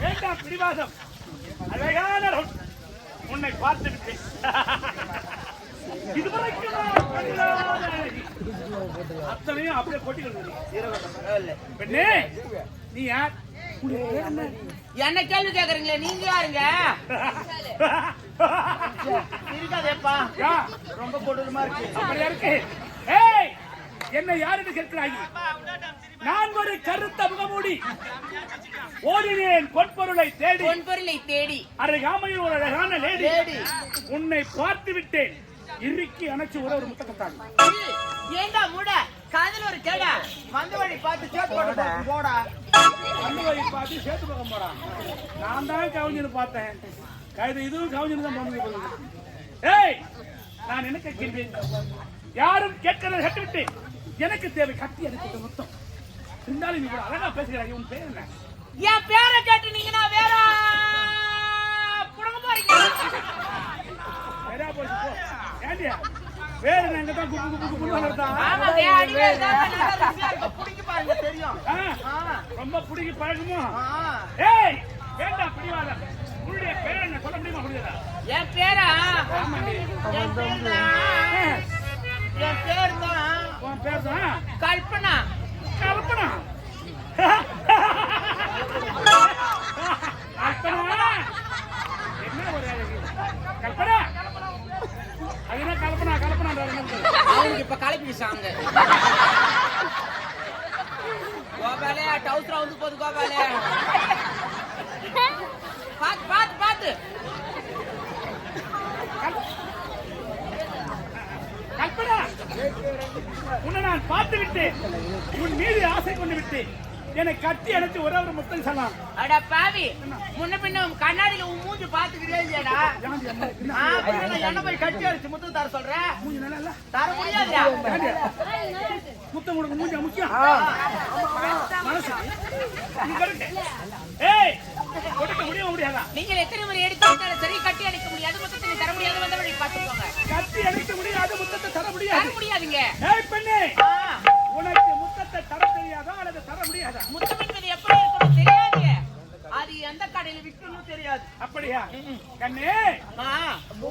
வேண்டாம் பிடிவாதம். அழகான உன்னை பார்த்து விட்டேன் இதுவரைக்கும் நான் கண்டிராத அழகி. அத்தனையும் அப்படியே கொட்டிக்கிறது பெண்ணே நீ யார்? என்ன? கேள்வி கேக்குறீங்களே? நீங்க யாருங்க? இருக்காதேப்பா. ரொம்ப கொடூரமா இருக்கு. அப்படியா இருக்கு? ஏய் என்ன யார் என்று கேட்கிறாய்? நான் ஒரு கருத்த முகமூடி. ஓடினேன் பொன்பொருளை தேடி. பொன்பொருளை தேடி. அருகாமையில் ஒரு அழகான லேடி. உன்னை பார்த்து விட்டேன். இறுக்கி அணைச்சு ஒரு ஒரு முத்தக்கத்தான் ஏண்டா மூட? காதல் ஒரு கேடா. வந்த வழி பார்த்து சேர்த்து போட்டு போ, போடா. அந்த வழி பார்த்து சேர்த்து பக்கம் போறான் நான் தான் கவிஞன்னு பார்த்தேன். கைது இதுவும் கவிஞன் தான் பண்ணுங்க ஏய் நான் என்ன கேட்கின்றேன்? யாரும் கேட்கிறத கட்டுவிட்டேன். எனக்கு தேவை கத்தி எனக்கு மொத்தம். இருந்தாலும் நீ அழகா பேசுகிறாய் உன் பேர் என்ன? என் பேரை கேட்டுனீங்கன்னா வேற புடங்க போறீங்க. போச்சு போ. ஏண்டியா வேற நாங்க தான் குப்பு குப்பு தான் பாருங்க தெரியும். ரொம்ப பிடிக்கி பழகுமோ. ஏய் வேண்டாம் பிடிவாதம்? உன்னுடைய பேர் என்ன? சொல்ல முடியுமா முடியாதா என் பேரா? என் பேர் தான் கல்பனா. கல்பனா? கல்பனா என்ன ஒரு கல்பனா? அது என்ன கல்பனா கல்பனா அவனுக்கு இப்ப கலப்பி சாங்க. கோபாலே டவுசரா வந்து போகுது கோபாலே பாத்து பாத்து பாத்து கல்பனா உன்னை நான் பார்த்து விட்டேன். உன் மீது ஆசை கொண்டு விட்டேன். என்னை கட்டி அணைத்து ஒரே ஒரு முத்தம் சொல்லலாம் அட பாவி முன்ன பின்ன உன் கண்ணாடியில உன் மூஞ்சி பாத்துக்கிட்டே இல்லையாடா. என்ன? போய் கட்டி அடிச்சு முத்து தர சொல்றேன் மூஞ்சி நல்லா இல்ல? தர முடியாதுடா? முத்தம் கொடுக்க மூஞ்சி முக்கியம்? மனசு? நீ. ஏய் கொடுக்க முடியுமா முடியாதா? நீங்கள் எத்தனை விற்கணும் தெரியாது. அப்படியா? கண்ணே ஆ,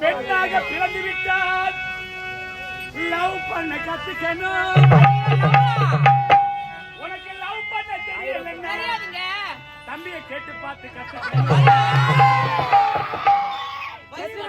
பெண்ணாக பிறந்து விட்டால் லவ் பண்ண கத்துக்கணும். உனக்கு லவ் பண்ண தெரியலன்னா தெரியாதுங்க. தம்பியை கேட்டு பார்த்து கத்துக்கணும். வயசு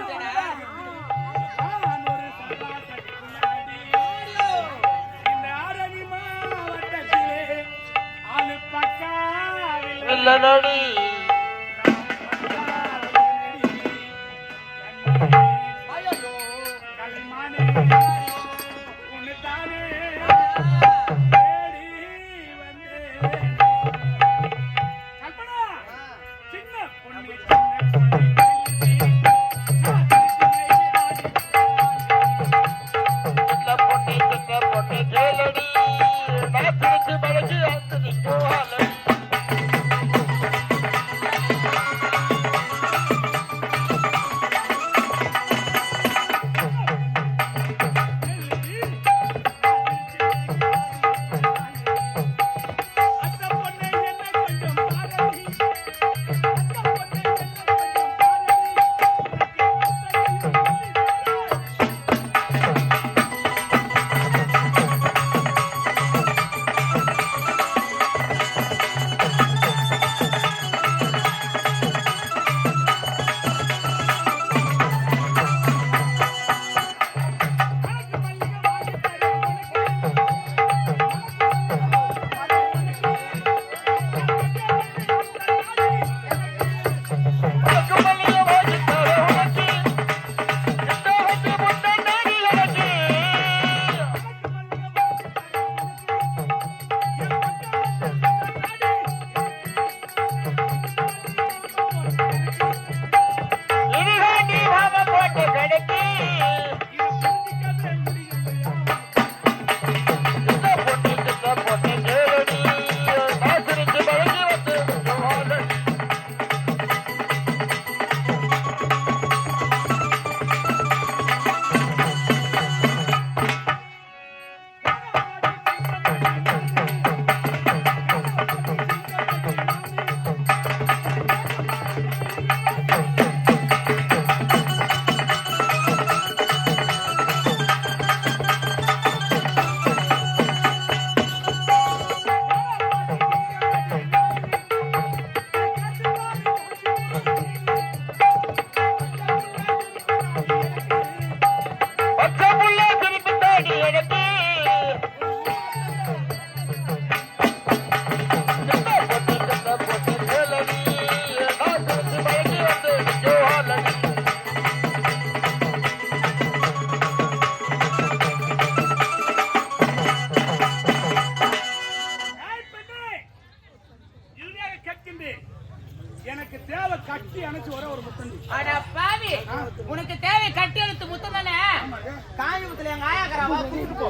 உனக்கு தேவை கட்டி எழுத்து முத்தம் தானே? காஞ்சிபுரத்துல எங்க ஆயாக்கராவா கூப்பிட்டு போ.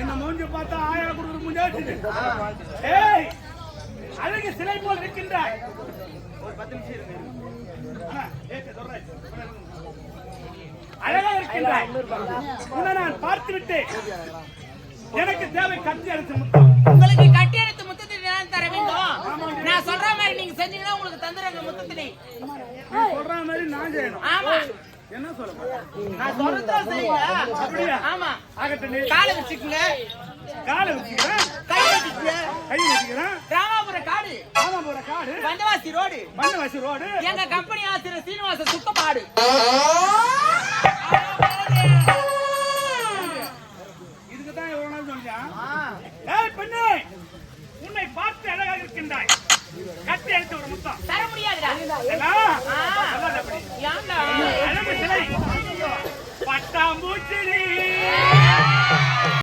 என்ன மூஞ்சி பார்த்தா ஆயா கொடுக்குற மூஞ்சாச்சு ஏய் அழகு சிலை போல் இருக்கின்றாய் ஒரு பத்து நிமிஷம் சொல்றேன். அழகா இருக்கின்றாய் உன்னை நான் பார்த்து விட்டேன். எனக்கு தேவை கட்டி அடிச்ச முத்தம். உங்களுக்கு கட்டி எழுத்து முத்தத்தை நான் தர வேண்டும். நான் சொல்ற முத்தத்தினை நீ சொல்ற மாதிரி நான் செய்யணும். ஆமா. என்ன சொல்ல? நான் சொல்றதா செய்யுங்க அப்படியா? ஆமா. ஆகட்டும் காலை வச்சுக்கங்க. காலை வச்சுக்கிறேன். கை வச்சுக்கங்க. கை வச்சுக்கிறேன். ராமாபுரம் காடு. ஆமா போற காடு. பஞ்சவாசி ரோடு. மண்ணவாசி ரோடு. எங்க கம்பெனி ஆசிரியர் சீனிவாச சுத்தப்பாடு. இதுக்கு தான் எவ்வளவு நாள் சொன்னான் ஆ, ஏய் பெண்ணே உன்னை பார்த்து அழகாக இருக்கின்றாய். கட்டி எடுத்து முத்தம். தர முடியாதுடா. பட்டாம்பூச்சிலே